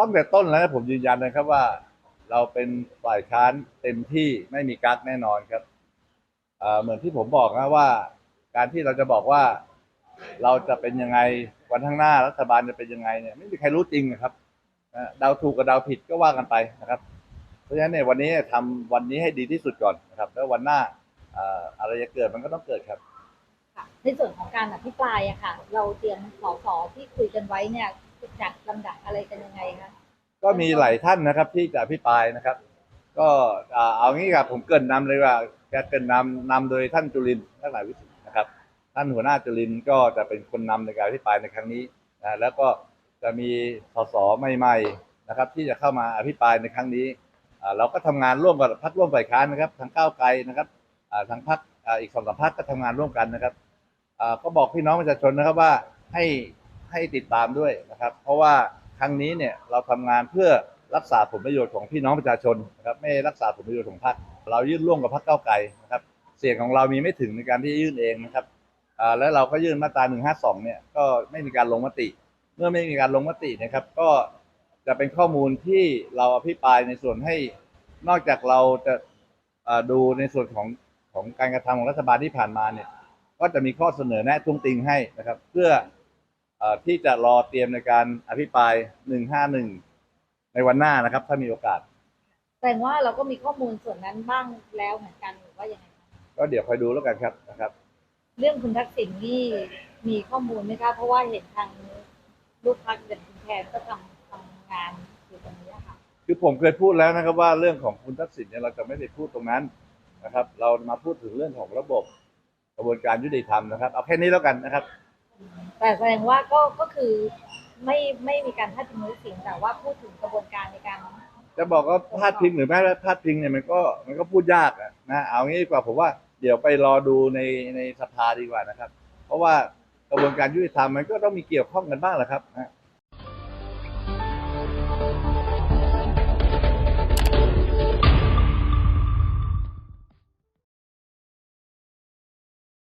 ตั้งแต่ต้นแล้วผมยืนยันนะครับว่า เราเป็นฝ่ายค้านเต็มที่ไม่มีกักแน่นอนครับเหมือนที่ผมบอกนะว่า การที่เราจะบอกว่าเราจะเป็นยังไงวันข้างหน้ารัฐบาลจะเป็นยังไงเนี่ยไม่มีใครรู้จริงนะครับเดาถูกกับเดาผิดก็ว่ากันไปนะครับ เพราะฉะนั้นเนี่ยวันนี้ทำวันนี้ให้ดีที่สุดก่อนนะครับ แล้ววันหน้าอะไรจะเกิดมันก็ต้องเกิดครับในส่วนของการอภิปรายอะค่ะ เราเตรียมสสที่คุยกันไว้เนี่ย จัดลำดับอะไรกันยังไงคะก็มีหลายท่านนะครับที่จะอภิปรายนะครับ ก็อ่าเอางี้ครับผมเกรินนำเลยว่าจะเกรินนำนำโดยท่านจุลินทร์ทักษะวิสิทธิ์นะครับ ท่านหัวหน้าจุลินทร์ก็จะเป็นคนนำในการอภิปรายในครั้งนี้นะแล้วก็จะมีสสใหม่ๆนะครับ ที่จะเข้ามาอภิปรายในครั้งนี้อ่าเราก็ทำงานร่วมกับพรรคร่วมฝ่ายค้านนะครับทางก้าวไกลนะครับอ่าทางพรรคอ่าอีกสองสามพรรคก็ทำงานร่วมกันนะครับอ่าก็บอกพี่น้องประชาชนนะครับว่าให้ ให้ติดตามด้วยนะครับ เพราะว่าครั้งนี้เนี่ยเราทำงานเพื่อรักษาผลประโยชน์ของพี่น้องประชาชนนะครับไม่รักษาผลประโยชน์ของพรรคเรายื่นร่วมกับพรรคเก้าไกลนะครับเสียงของเรามีไม่ถึงในการที่จะยื่นเองนะครับอ่าแล้วเราก็ยื่นมาตรา152เนี่ยก็ไม่มีการลงมติ เมื่อไม่มีการลงมตินะครับ ก็จะเป็นข้อมูลที่เราอภิปรายในส่วนให้นอกจากเราจะอ่าดูในส่วนของของการกระทำของรัฐบาลที่ผ่านมาเนี่ยก็จะมีข้อเสนอแนะตุ้งติงให้นะครับ เพื่อ ที่จะรอเตรียมในการอภิปราย 151 ในวันหน้านะครับ ถ้ามีโอกาส แสดงว่าเราก็มีข้อมูลส่วนนั้นบ้างแล้วเหมือนกันหรือว่ายังไงคะก็เดี๋ยวคอยดูแล้วกันครับนะครับ เรื่องคุณทักษิณนี่มีข้อมูลไหมคะ เพราะว่าเห็นทางลูกพักเด่นคุณแทนก็ทำทำงานอยู่ตรงนี้อะค่ะ คือผมเคยพูดแล้วนะครับ ว่าเรื่องของคุณทักษิณเนี่ยเราจะไม่ได้พูดตรงนั้นนะครับ เรามาพูดถึงเรื่องของระบบกระบวนการยุติธรรมนะครับ เอาแค่นี้แล้วกันนะครับ แต่แสดงว่าก็ก็คือไม่ไม่มีการพาดพิงหรือสิ่งแต่ว่าพูดถึงกระบวนการในการ จะบอกว่าพาดพิงหรือไม่พลาดพิงเนี่ยมันก็มันก็พูดยากอะนะเอางี้ดีกว่าผมว่าเดี๋ยวไปรอดูในในสภาดีกว่านะครับ เพราะว่ากระบวนการยุติธรรมมันก็ต้องมีเกี่ยวข้องกันบ้างแหละครับนะ